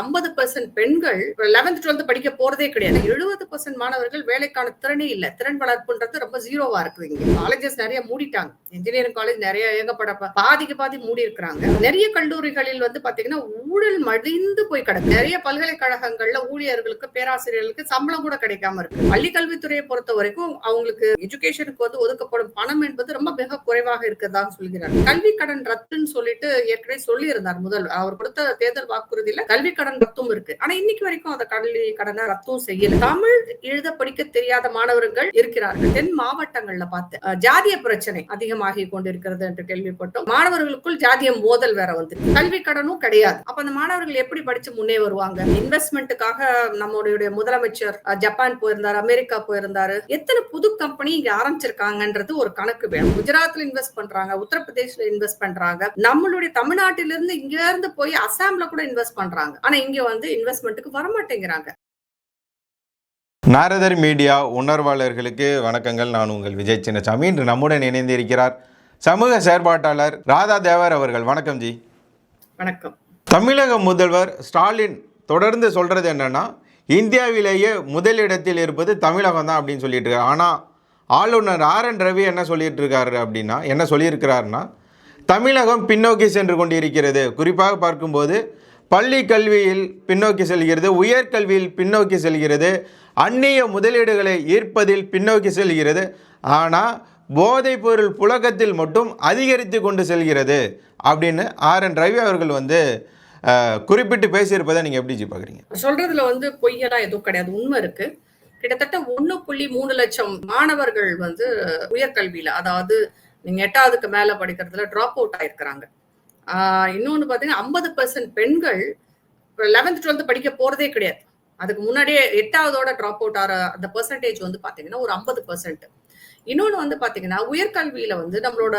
ஐம்பது பெர்சென்ட் பெண்கள் eleventh twelfth படிக்க போறதே கிடையாது. எழுபது பெர்சென்ட் மாணவர்கள் வேலைக்கான திறனே இல்லை. திறன் வளர்ப்புன்றது ரொம்ப ஜீரோவா இருக்குது இங்க. காலேஜஸ் நிறைய மூடிட்டாங்க. இன்ஜினியரிங் காலேஜ் நிறைய ஏகப்பட பாதிக்கு பாதி மூடி இருக்கிறாங்க நிறைய கல்லூரிகளில் வந்து பாத்தீங்கன்னா ஊழல் மடிந்து போய் கிடக்கு. நிறைய பல்கலைக்கழகங்கள்ல ஊழியர்களுக்கு பேராசிரியர்களுக்கு சம்பளம் கூட கிடைக்காம இருக்கு. பள்ளி கல்வித்துறையை பொறுத்த வரைக்கும் அவங்களுக்கு எஜுகேஷனுக்கு வந்து ஒதுக்கப்படும் பணம் என்பது ரொம்ப மிக குறைவாக இருக்கிறதா சொல்கிறார். கல்வி கடன் ரத்துன்னு சொல்லிட்டு ஏற்கனவே சொல்லி இருந்தார் முதல் அவர் கொடுத்த தேர்தல் வாக்குறுதியில கல்வி கடன் கடன் ரத்தும் இருக்கு. ஆனா இன்னைக்கு வரைக்கும் அந்த கல்வி கடனை ரத்தும் செய்யல. தமிழ் எழுத படிக்க தெரியாத மாணவர்கள் இருக்கிறார்கள். தென் மாவட்டங்கள்ல பார்த்து ஜாதிய பிரச்சனை அதிகமாகி கொண்டிருக்கிறது என்று கேள்விப்பட்டோம். மாணவர்களுக்குள் ஜாதிய மோதல் வேற வந்து கல்வி கடனும் கிடையாது. அப்ப அந்த மாணவர்கள் எப்படி படிச்சு முன்னே வருவாங்க? இன்வெஸ்ட்மெண்ட்டுக்காக நம்மளுடைய முதலமைச்சர் ஜப்பான் போயிருந்தாரு அமெரிக்கா போயிருந்தாரு. எத்தனை புது கம்பெனி இங்க ஆரம்பிச்சிருக்காங்கன்றது ஒரு கணக்கு வேணும். குஜராத்ல இன்வெஸ்ட் பண்றாங்க உத்தரப்பிரதேஷ்ல இன்வெஸ்ட் பண்றாங்க. நம்மளுடைய தமிழ்நாட்டிலிருந்து இங்க இருந்து போய் அசாம்ல கூட இன்வெஸ்ட் பண்றாங்க. ஆனா இங்க வந்து இன்வெஸ்ட்மெண்ட்டுக்கு வர மாட்டேங்கிறாங்க நாரதர் மீடியா உணர்வாளர்களுக்கு வணக்கங்கள். நான் உங்கள் விஜய் சின்னசாமி. இன்று நம்முடன் இணைந்திருக்கிறார் சமூக செயற்பாட்டாளர் ராதா தேவர் அவர்கள். வணக்கம் ஜி. வணக்கம். தமிழக முதல்வர் ஸ்டாலின் தொடர்ந்து சொல்கிறது என்னன்னா இந்தியாவிலேயே முதலிடத்தில் இருப்பது தமிழகம் தான் அப்படின்னு சொல்லிட்டு இருக்காரு. ஆனால் ஆளுநர் ஆர் என் ரவி என்ன சொல்லிட்டு இருக்காரு அப்படின்னா என்ன சொல்லியிருக்கிறாருன்னா தமிழகம் பின்னோக்கி சென்று கொண்டிருக்கிறது. குறிப்பாக பார்க்கும்போது பள்ளி கல்வியில் பின்னோக்கி செல்கிறது உயர்கல்வியில் பின்னோக்கி செல்கிறது அந்நிய முதலீடுகளை ஈர்ப்பதில் பின்னோக்கி செல்கிறது. ஆனால் போதைப்பொருள் புழக்கத்தில் மட்டும் அதிகரித்து கொண்டு செல்கிறது அப்படின்னு ஆர். என். ரவி அவர்கள் வந்து குறிப்பிட்டு பேசியிருப்பதை நீங்கள் எப்படி ஜி பார்க்குறீங்க சொல்றதுல வந்து பொய்யெல்லாம் எதுவும் கிடையாது. உண்மை இருக்கு. கிட்டத்தட்ட ஒன்று புள்ளி மூணு லட்சம் மாணவர்கள் வந்து உயர்கல்வியில் அதாவது நீங்கள் எட்டாவதுக்கு மேலே படிக்கிறதுல ட்ராப் அவுட் ஆயிருக்கிறாங்க. இன்னொன்று பார்த்தீங்கன்னா ஐம்பது பர்சன்ட் பெண்கள் லெவன்த் டுவெல்த் படிக்க போகிறதே கிடையாது. அதுக்கு முன்னாடியே எட்டாவதோட ட்ராப் அவுட் ஆகிற அந்த பர்சன்டேஜ் வந்து பார்த்தீங்கன்னா ஒரு ஐம்பது பர்சன்ட் இன்னொன்று வந்து பார்த்தீங்கன்னா உயர்கல்வியில் வந்து நம்மளோட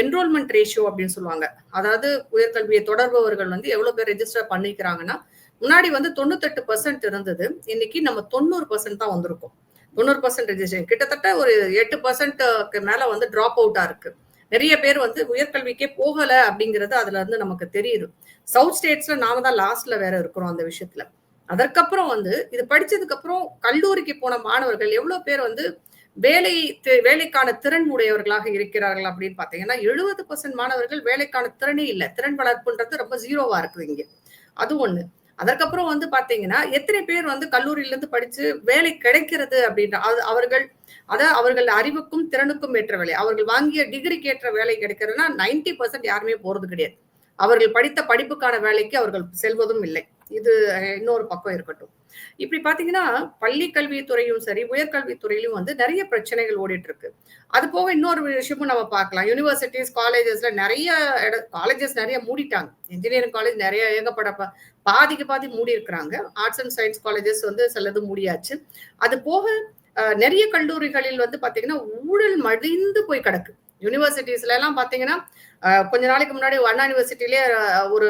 என்ரோல்மெண்ட் ரேஷியோ அப்படின்னு சொல்லுவாங்க. அதாவது உயர்கல்வியை தொடர்பவர்கள் வந்து எவ்வளோ பேர் ரெஜிஸ்டர் பண்ணிக்கிறாங்கன்னா முன்னாடி வந்து தொண்ணூத்தெட்டு பர்சன்ட் இருந்தது. இன்னைக்கு நம்ம தொண்ணூறு பர்சன்ட் தான் வந்திருக்கோம். தொண்ணூறு பர்சன்ட் ரெஜிஸ்ட்ரேஷன் கிட்டத்தட்ட ஒரு எட்டு பர்சன்ட்டுக்கு மேலே வந்து ட்ராப் அவுட்டாக இருக்குது நிறைய பேர் வந்து உயர்கல்விக்கே போகல அப்படிங்கிறது அதுல இருந்து நமக்கு தெரியுது. சவுத் ஸ்டேட்ஸ்ல நாம தான் லாஸ்ட்ல வேற இருக்கிறோம் அந்த விஷயத்துல. அதற்கப்புறம் வந்து இது படிச்சதுக்கு அப்புறம் கல்லூரிக்கு போன மாணவர்கள் எவ்வளவு பேர் வந்து வேலை வேலைக்கான திறன் உடையவர்களாக இருக்கிறார்கள் அப்படின்னு பாத்தீங்கன்னா எழுபது பர்சன்ட் மாணவர்கள் வேலைக்கான திறனே இல்லை. திறன் வளர்ப்புன்றது ரொம்ப ஜீரோவா இருக்குது இங்க. அது ஒண்ணு. அதற்கப்புறம் வந்து பாத்தீங்கன்னா எத்தனை பேர் வந்து கல்லூரியில இருந்து படிச்சு வேலை கிடைக்கிறது அப்படின்ற அது அவர்கள் அதை அவர்கள் அறிவுக்கும் திறனுக்கும் ஏற்ற வேலை. அவர்கள் வாங்கிய டிகிரிக்கு ஏற்ற வேலை கிடைக்கிறதுனா நைன்டி பர்சன்ட் யாருமே போறது கிடையாது. அவர்கள் படித்த படிப்புக்கான வேலைக்கு அவர்கள் செல்வதும் இல்லை. இது இன்னொரு பக்கம் இருக்கட்டும். இப்படி பாத்தீங்கன்னா பள்ளி கல்வித்துறையும் சரி உயர்கல்வித்துறையிலும் வந்து நிறைய பிரச்சனைகள் ஓடிட்டு இருக்கு அது போக இன்னொரு விஷயமும் நம்ம பார்க்கலாம். யூனிவர்சிட்டிஸ் காலேஜஸ்ல நிறைய காலேஜஸ் நிறைய மூடிட்டாங்க. இன்ஜினியரிங் காலேஜ் நிறைய ஏகப்பட பாதிக்கு பாதி மூடி இருக்கிறாங்க ஆர்ட்ஸ் அண்ட் சயின்ஸ் காலேஜஸ் வந்து சிலது மூடியாச்சு. அது போக நிறைய கல்லூரிகளில் வந்து பாத்தீங்கன்னா ஊழல் மடிந்து போய் கிடக்கு. யூனிவர்சிட்டிஸ்ல எல்லாம் பாத்தீங்கன்னா கொஞ்ச நாளைக்கு முன்னாடி அண்ணா யூனிவர்சிட்டிலே ஒரு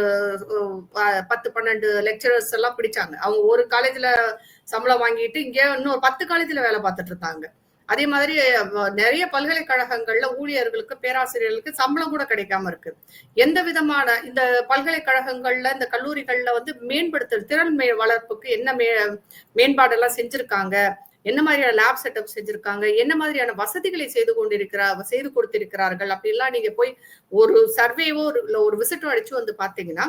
பத்து பன்னெண்டு லெக்சரர்ஸ் எல்லாம் பிடிச்சாங்க. அவங்க ஒரு காலேஜ்ல சம்பளம் வாங்கிட்டு இங்கே இன்னொரு பத்து காலேஜ்ல வேலை பார்த்துட்டு இருந்தாங்க. அதே மாதிரி நிறைய பல்கலைக்கழகங்கள்ல ஊழியர்களுக்கு பேராசிரியர்களுக்கு சம்பளம் கூட கிடைக்காம இருக்கு. எந்த விதமான இந்த பல்கலைக்கழகங்கள்ல இந்த கல்லூரிகள்ல வந்து மேம்படுத்தல் திறன் மே வளர்ப்புக்கு என்ன மே மேம்பாடெல்லாம் செஞ்சிருக்காங்க? என்ன மாதிரியான லேப் செட்டப் செஞ்சிருக்காங்க? என்ன மாதிரியான வசதிகளை செய்து கொண்டிருக்கிறார் செய்து கொடுத்திருக்கிறார்கள்? அப்படிலாம் நீங்க போய் ஒரு சர்வேவோ இல்ல ஒரு விசிட்டோ அடிச்சு வந்து பாத்தீங்கன்னா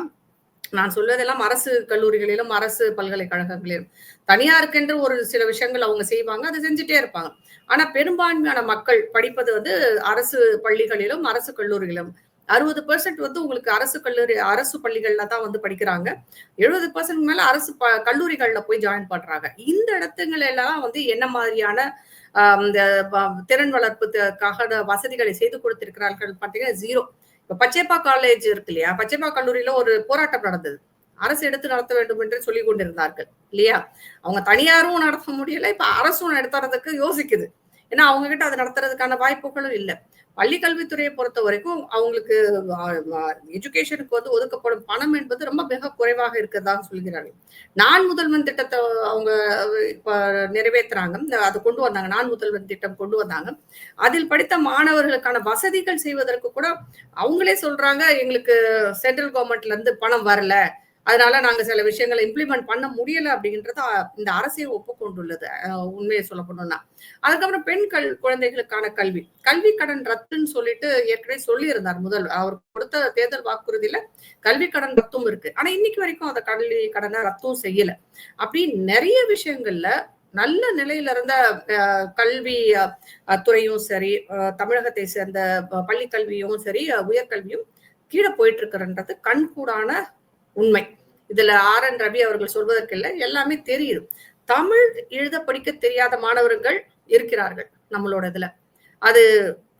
நான் சொல்வதெல்லாம் அரசு கல்லூரிகளிலும் அரசு பல்கலைக்கழகங்களிலும். தனியாருக்கென்று ஒரு சில விஷயங்கள் அவங்க செய்வாங்க அதை செஞ்சுட்டே இருப்பாங்க. ஆனா பெரும்பான்மையான மக்கள் படிப்பது வந்து அரசு பள்ளிகளிலும் அரசு கல்லூரிகளிலும். அறுபது பெர்சென்ட் வந்து உங்களுக்கு அரசு கல்லூரி அரசு பள்ளிகள்ல தான் வந்து படிக்கிறாங்க. எழுபது பர்சன்ட் மேல அரசு ப- கல்லூரிகள்ல போய் ஜாயின் பண்றாங்க. இந்த இடத்துங்கள எல்லாம் வந்து என்ன மாதிரியான ஆஹ், இந்த திறன் வளர்ப்புக்காக வசதிகளை செய்து கொடுத்திருக்கிறார்கள் பார்த்தீங்கன்னா ஜீரோ இப்ப பச்சைப்பா காலேஜ் இருக்கு இல்லையா? பச்சைப்பா கல்லூரியில ஒரு போராட்டம் நடந்தது. அரசு எடுத்து நடத்த வேண்டும் என்று சொல்லிக் கொண்டிருந்தார்கள் இல்லையா? அவங்க தனியாரும் நடத்த முடியல இப்ப அரசும் நடத்துறதுக்கு யோசிக்குது. ஏன்னா அவங்க கிட்ட அதை நடத்துறதுக்கான வாய்ப்புகளும் இல்லை. பள்ளி கல்வித்துறையை பொறுத்த வரைக்கும் அவங்களுக்கு எஜுகேஷனுக்கு வந்து ஒதுக்கப்படும் பணம் என்பது ரொம்ப மிக குறைவாக இருக்கிறதா சொல்கிறார்கள். நான் முதல்வன் திட்டத்தை அவங்க இப்போ நிறைவேற்றுறாங்க அதை அது கொண்டு வந்தாங்க. நான் முதல்வன் திட்டம் கொண்டு வந்தாங்க. அதில் படித்த மாணவர்களுக்கான வசதிகள் செய்வதற்கு கூட அவங்களே சொல்றாங்க எங்களுக்கு சென்ட்ரல் கவர்மெண்ட்ல இருந்து பணம் வரல. அதனால நாங்க சில விஷயங்களை இம்ப்ளிமெண்ட் பண்ண முடியல அப்படின்றத இந்த அரசே ஒப்புக்கொண்டுள்ளது. உண்மையை சொல்ல போனோம்னா. அதுக்கப்புறம் பெண் கல் குழந்தைகளுக்கான கல்வி. கல்வி கடன் ரத்துன்னு சொல்லிட்டு ஏற்கனவே சொல்லியிருந்தார் முதல். அவர் கொடுத்த தேர்தல் வாக்குறுதியில கல்வி கடன் ரத்தும் இருக்கு. ஆனா இன்னைக்கு வரைக்கும் அந்த கல்வி கடனை ரத்தும் செய்யல. அப்படி நிறைய விஷயங்கள்ல நல்ல நிலையில இருந்த கல்வி துறையும் சரி தமிழகத்தை சேர்ந்த ப- பள்ளி கல்வியும் சரி உயர்கல்வியும் கீழே போயிட்டு இருக்கிறன்றது கண்கூடான உண்மை. இதுல ஆர் என் ரவி அவர்கள் சொல்வதற்கில்லை எல்லாமே தெரியுது தமிழ் எழுத படிக்க தெரியாத மாணவர்கள் இருக்கிறார்கள் நம்மளோட இதுல. அது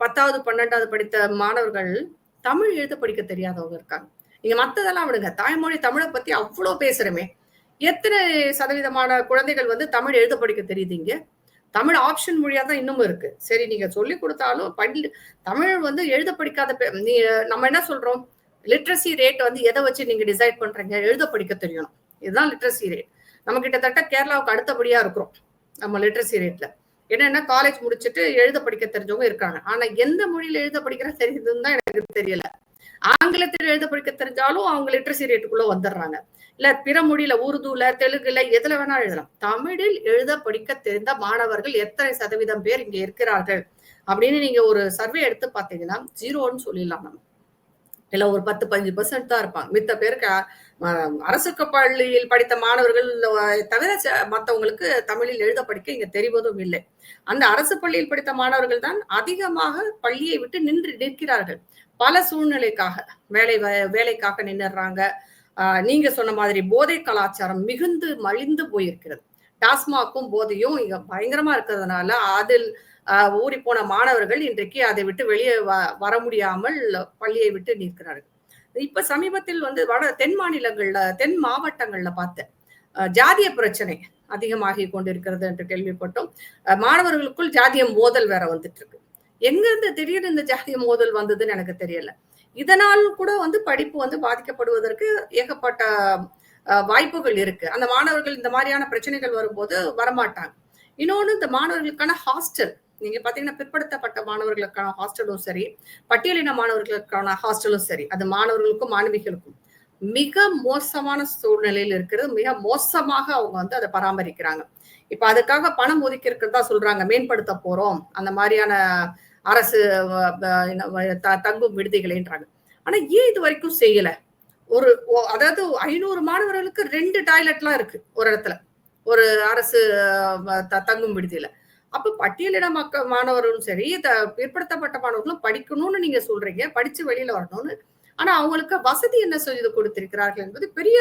பத்தாவது பன்னெண்டாவது படித்த மாணவர்கள் தமிழ் எழுத படிக்க தெரியாதவங்க இருக்காங்க. நீங்க மத்ததெல்லாம் விடுங்க. தாய்மொழி தமிழை பத்தி அவ்வளவு பேசுறமே. எத்தனை சதவீதமான குழந்தைகள் வந்து தமிழ் எழுத படிக்க தெரியுதுங்க தமிழ் ஆப்ஷன் மொழியா தான் இன்னமும் இருக்கு. சரி நீங்க சொல்லி கொடுத்தாலும் பள்ளி தமிழ் வந்து எழுத படிக்காத நீ நம்ம என்ன சொல்றோம்? லிட்ரஸி ரேட் வந்து எதை வச்சு நீங்க டிசைட் பண்றீங்க எழுத படிக்க தெரியணும். இதுதான் லிட்ரஸி ரேட் நம்ம கிட்டத்தட்ட கேரளாவுக்கு அடுத்தபடியா இருக்கிறோம் நம்ம லிட்ரஸி ரேட்ல என்னன்னா காலேஜ் முடிச்சுட்டு எழுத படிக்க தெரிஞ்சவங்க இருக்காங்க. ஆனா எந்த மொழியில எழுத படிக்கிற தெரியுதுன்னு தான் எனக்கு தெரியல. ஆங்கிலத்தில் எழுத படிக்க தெரிஞ்சாலும் அவங்க லிட்ரஸி ரேட்டுக்குள்ள வந்துடுறாங்க. இல்ல பிற மொழியில உருதுல தெலுங்குல எதுல வேணா எழுதலாம். தமிழில் எழுத படிக்க தெரிந்த மாணவர்கள் எத்தனை சதவீதம் பேர் இங்க இருக்கிறார்கள்? அப்படின்னு நீங்க ஒரு சர்வே எடுத்து பாத்தீங்கன்னா ஜீரோன்னு சொல்லிடலாம் நம்ம. இல்ல ஒரு பத்து பதினஞ்சு பர்சன்ட் தான் இருப்பாங்க. மித்த பேருக்கு அரசு பள்ளியில் படித்த மாணவர்கள் தவிர ச- தமிழில் எழுத படிக்க இங்க தெரிவதும் இல்லை. அந்த அரசு பள்ளியில் படித்த மாணவர்கள் தான் அதிகமாக பள்ளியை விட்டு நின்று நிற்கிறார்கள். பல சூழ்நிலைக்காக வேலை வேலைக்காக நின்றுறாங்க நீங்க சொன்ன மாதிரி போதை கலாச்சாரம் மிகுந்து மலிந்து போயிருக்கிறது. டாஸ்மாக்கும் போதையும் இங்க பயங்கரமா இருக்கிறதுனால அதில் ஊறி போன மாணவர்கள் இன்றைக்கு அதை விட்டு வெளியே வ- வர முடியாமல் பள்ளியை விட்டு நிற்கிறார்கள். இப்ப சமீபத்தில் வந்து வட தென் மாநிலங்கள்ல தென் மாவட்டங்கள்ல பார்த்தேன். ஜாதிய பிரச்சனை அதிகமாகி கொண்டிருக்கிறது என்று கேள்விப்பட்டோம். மாணவர்களுக்குள் ஜாதிய மோதல் வேற வந்துட்டு இருக்கு எங்க இருந்து திடீர்னு இந்த ஜாதிய மோதல் வந்ததுன்னு எனக்கு தெரியல. இதனால் கூட வந்து படிப்பு வந்து பாதிக்கப்படுவதற்கு ஏகப்பட்ட வாய்ப்புகள் இருக்கு. அந்த மாணவர்கள் இந்த மாதிரியான பிரச்சனைகள் வரும்போது வரமாட்டாங்க. இன்னொன்று இந்த மாணவர்களுக்கான ஹாஸ்டல் நீங்க பாத்தீங்கன்னா பிற்படுத்தப்பட்ட மாணவர்களுக்கான ஹாஸ்டலும் சரி பட்டியலின மாணவர்களுக்கான ஹாஸ்டலும் சரி அது மாணவர்களுக்கும் மாணவிகளுக்கும் மிக மோசமான சூழ்நிலையில் இருக்கிறது. மிக மோசமாக அவங்க வந்து அதை பராமரிக்கிறாங்க. இப்ப அதுக்காக பணம் ஒதுக்கி இருக்கிறதா சொல்றாங்க. மேம்படுத்த போறோம். அந்த மாதிரியான அரசு என்ன, த- தங்கும் விடுதிகளைன்றாங்க. ஆனா ஏன் இது வரைக்கும் செய்யல? ஒரு அதாவது ஐநூறு மாணவர்களுக்கு ரெண்டு டாய்லெட்லாம் இருக்கு ஒரு இடத்துல. ஒரு அரசு த- தங்கும் விடுதியில. அப்ப பட்டியலின மக்க மாணவர்களும் சரி த- பிற்படுத்தப்பட்ட மாணவர்களும் படிக்கணும்னு நீங்க சொல்றீங்க படிச்சு வெளியில வரணும்னு. ஆனா அவங்களுக்கு வசதி என்ன செய்து கொடுத்திருக்கிறார்கள் என்பது பெரிய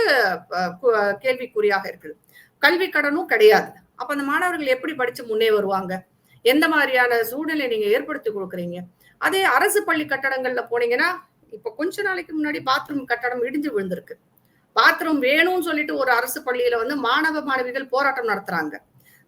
கேள்விக்குறியாக இருக்குது. கல்வி கடனும் கிடையாது. அப்ப அந்த மாணவர்கள் எப்படி படிச்சு முன்னே வருவாங்க? எந்த மாதிரியான சூழ்நிலை நீங்க ஏற்படுத்தி கொடுக்குறீங்க? அதே அரசு பள்ளி கட்டடங்கள்ல போனீங்கன்னா இப்ப கொஞ்ச நாளைக்கு முன்னாடி பாத்ரூம் கட்டடம் இடிஞ்சு விழுந்திருக்கு. பாத்ரூம் வேணும்னு சொல்லிட்டு ஒரு அரசு பள்ளியில வந்து மாணவ மாணவிகள் போராட்டம் நடத்துறாங்க.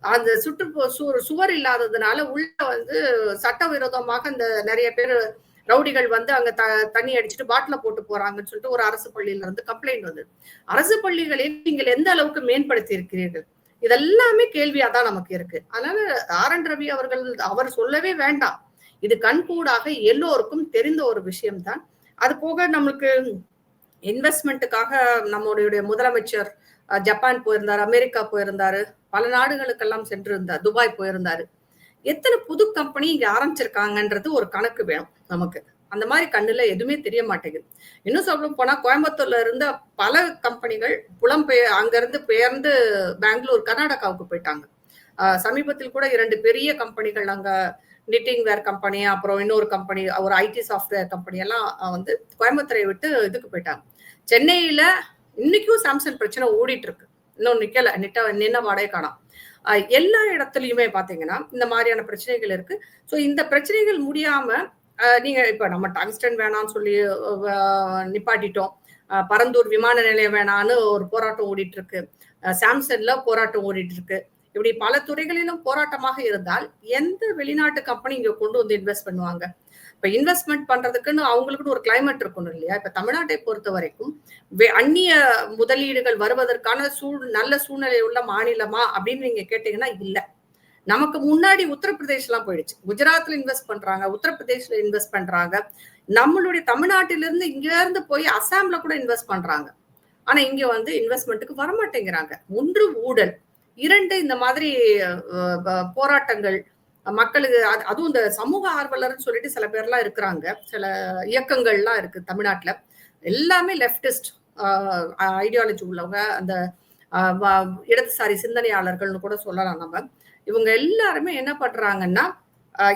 அந்த சுற்று சு- சுவர் இல்லாததுனால உள்ள வந்து சட்டவிரோதமாக அந்த நிறைய பேர் ரவுடிகள் வந்து அங்க த தண்ணி அடிச்சுட்டு பாட்டில போட்டு போறாங்கன்னு சொல்லிட்டு ஒரு அரசு பள்ளியில இருந்து கம்ப்ளைண்ட் வந்தது. அரசு பள்ளிகளில் நீங்கள் எந்த அளவுக்கு மேம்படுத்தி இருக்கிறீர்கள்? இதெல்லாமே கேள்வியா தான் நமக்கு இருக்கு. அதனால ஆர் என் ரவி அவர்கள் அவர் சொல்லவே வேண்டாம். இது கண்கூடாக எல்லோருக்கும் தெரிந்த ஒரு விஷயம்தான். அது போக நம்மளுக்கு இன்வெஸ்ட்மெண்ட்டுக்காக நம்மளுடைய முதலமைச்சர் ஜப்பான் போயிருந்தாரு அமெரிக்கா போயிருந்தாரு பல நாடுகளுக்கெல்லாம் சென்றிருந்தார் துபாய் போயிருந்தாரு. எத்தனை புது கம்பெனி இங்க ஆரம்பிச்சிருக்காங்கன்றது ஒரு கணக்கு வேணும் நமக்கு. அந்த மாதிரி கண்ணுல எதுவுமே தெரிய மாட்டேங்குது. இன்னும் சொல்ல போனா கோயம்புத்தூர்ல இருந்த பல கம்பெனிகள் புலம்பெயர் அங்கிருந்து பெயர்ந்து பெங்களூர் கர்நாடகாவுக்கு போயிட்டாங்க. சமீபத்தில் கூட இரண்டு பெரிய கம்பெனிகள் அங்க நிட்டிங் வேர் கம்பெனி அப்புறம் இன்னொரு கம்பெனி ஒரு ஐடி சாஃப்ட்வேர் கம்பெனி எல்லாம் வந்து கோயம்புத்தூரை விட்டு இதுக்கு போயிட்டாங்க. சென்னையில இன்னைக்கும் சாம்சங் பிரச்சனை ஓடிட்டு இருக்கு. இன்னும் நிக்கல. நிட்ட நின்ன வாடகை காணாம். எல்லா இடத்துலயுமே பாத்தீங்கன்னா இந்த மாதிரியான பிரச்சனைகள் இருக்கு. ஸோ இந்த பிரச்சனைகள் முடியாம நீங்க இப்ப நம்ம டங்ஸ்டன் வேணாம்னு சொல்லி நிப்பாட்டிட்டோம். பரந்தூர் விமான நிலையம் வேணான்னு ஒரு போராட்டம் ஓடிட்டு இருக்கு. சாம்சன்ல சாம்சங்ல போராட்டம் ஓடிட்டு இருக்கு. இப்படி பல துறைகளிலும் போராட்டமாக இருந்தால் எந்த வெளிநாட்டு கம்பெனி இங்க கொண்டு வந்து இன்வெஸ்ட் பண்ணுவாங்க? இப்ப இன்வெஸ்ட்மெண்ட் பண்றதுக்குன்னு அவங்களுக்குன்னு ஒரு கிளைமேட் இருக்கணும் இல்லையா? இப்ப தமிழ்நாட்டை பொறுத்த வரைக்கும் அந்நிய முதலீடுகள் வருவதற்கான சூழ் நல்ல சூழ்நிலை உள்ள மாநிலமா அப்படின்னு நீங்க கேட்டீங்கன்னா இல்ல. நமக்கு முன்னாடி உத்தரப்பிரதேஷ் எல்லாம் போயிடுச்சு. குஜராத்ல இன்வெஸ்ட் பண்றாங்க உத்தரப்பிரதேஷ்ல இன்வெஸ்ட் பண்றாங்க. நம்மளுடைய தமிழ்நாட்டிலிருந்து இங்க இருந்து போய் அசாம்ல கூட இன்வெஸ்ட் பண்றாங்க. ஆனா இங்க வந்து இன்வெஸ்ட்மெண்ட்டுக்கு வரமாட்டேங்கிறாங்க. ஒன்று ஊழல். இரண்டு இந்த மாதிரி போராட்டங்கள் மக்களுக்கு அது- அதுவும் இந்த சமூக ஆர்வலர்னு சொல்லிட்டு சில பேர்லாம் இருக்கிறாங்க. சில இயக்கங்கள்லாம் இருக்கு தமிழ்நாட்டுல. எல்லாமே லெப்டிஸ்ட் ஐடியாலஜி உள்ளவங்க. அந்த வ- இடதுசாரி சிந்தனையாளர்கள்னு கூட சொல்லலாம் நம்ம. இவங்க எல்லாருமே என்ன பண்றாங்கன்னா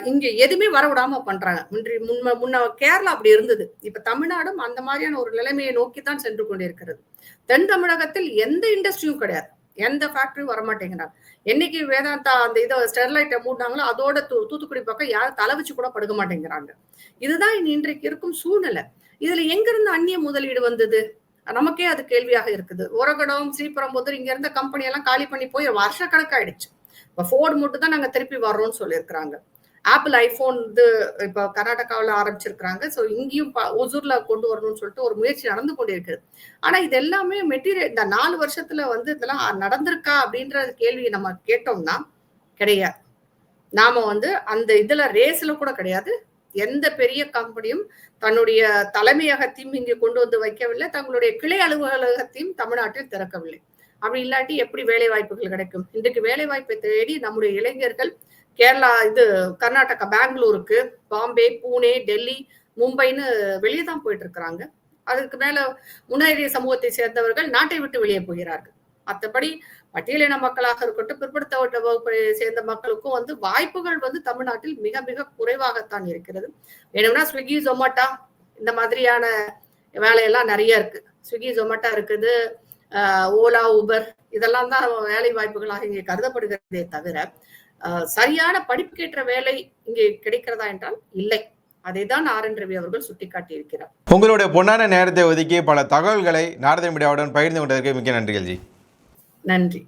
இங்க எதுவுமே வரவிடாம பண்றாங்க. முன்றி முன்ன முன்ன கேரளா அப்படி இருந்தது. இப்ப தமிழ்நாடும் அந்த மாதிரியான ஒரு நிலைமையை நோக்கி தான் சென்று கொண்டிருக்கிறது. தென் தமிழகத்தில் எந்த இண்டஸ்ட்ரியும் கிடையாது. எந்த ஃபேக்டரியும் வரமாட்டேங்கிறாங்க. என்னைக்கு வேதாந்தா அந்த இதை ஸ்டெர்லைட்டை மூடினாங்களோ அதோட தூ தூத்துக்குடி பக்கம் யாரும் தலை வச்சு கூட படுக்க மாட்டேங்கிறாங்க. இதுதான் இனி இன்றைக்கு இருக்கும் சூழ்நிலை. இதுல எங்க இருந்து அந்நிய முதலீடு வந்தது? நமக்கே அது கேள்வியாக இருக்குது. உரகடம் ஸ்ரீபெரும்புதூர் இங்க இருந்த கம்பெனி எல்லாம் காலி பண்ணி போய் வருஷ கணக்காயிடுச்சு இப்போ ஃபோர்டு மட்டும் தான் நாங்க திருப்பி வர்றோம்னு சொல்லியிருக்கிறாங்க. ஆப்பிள் ஐபோன் வந்து இப்போ கர்நாடகாவில் ஆரம்பிச்சிருக்கிறாங்க. ஸோ இங்கேயும் ஒசூர்ல கொண்டு வரணும்னு சொல்லிட்டு ஒரு முயற்சி நடந்து கொண்டிருக்குது ஆனா இது எல்லாமே மெட்டீரியல் இந்த நாலு வருஷத்துல வந்து இதெல்லாம் நடந்திருக்கா அப்படின்ற கேள்வியை நம்ம கேட்டோம்னா கிடையாது. நாம வந்து அந்த இதுல ரேஸ்ல கூட கிடையாது. எந்த பெரிய கம்பெனியும் தன்னுடைய தலைமையகத்தையும் இங்கே கொண்டு வந்து வைக்கவில்லை. தங்களுடைய கிளை அலுவலகத்தையும் தமிழ்நாட்டில் திறக்கவில்லை. அப்படி இல்லாட்டி எப்படி வேலை வாய்ப்புகள் கிடைக்கும்? இன்றைக்கு வேலை வாய்ப்பை தேடி நம்முடைய இளைஞர்கள் கேரளா இது கர்நாடகா பெங்களூருக்கு பாம்பே பூனே டெல்லி மும்பைன்னு வெளியே தான் போயிட்டு இருக்கிறாங்க அதுக்கு மேல முன்னேறிய சமூகத்தை சேர்ந்தவர்கள் நாட்டை விட்டு வெளியே போகிறார்கள். மற்றபடி பட்டியலின மக்களாக இருக்கட்டும் பிற்படுத்தப்பட்ட வகுப்பை சேர்ந்த மக்களுக்கும் வந்து வாய்ப்புகள் வந்து தமிழ்நாட்டில் மிக மிக குறைவாகத்தான் இருக்கிறது. வேணும்னா ஸ்விக்கி ஜொமேட்டோ இந்த மாதிரியான வேலையெல்லாம் நிறைய இருக்கு. ஸ்விக்கி ஜொமேட்டோ இருக்குது ஓலா ஊபர் இதெல்லாம் தான் வேலை வாய்ப்புகளாக இங்கே கருதப்படுகிறதே தவிர சரியான படிப்புக்கேற்ற வேலை இங்கே கிடைக்கிறதா என்றால் இல்லை. அதை தான் ஆர் என் ரவி அவர்கள் சுட்டிக்காட்டி இருக்கிறார் உங்களுடைய பொன்னான நேரத்தை ஒதுக்கி பல தகவல்களை நாரத மீடியாவுடன் பகிர்ந்து கொண்டதற்கு மிக்க நன்றிகள் ஜி. நன்றி.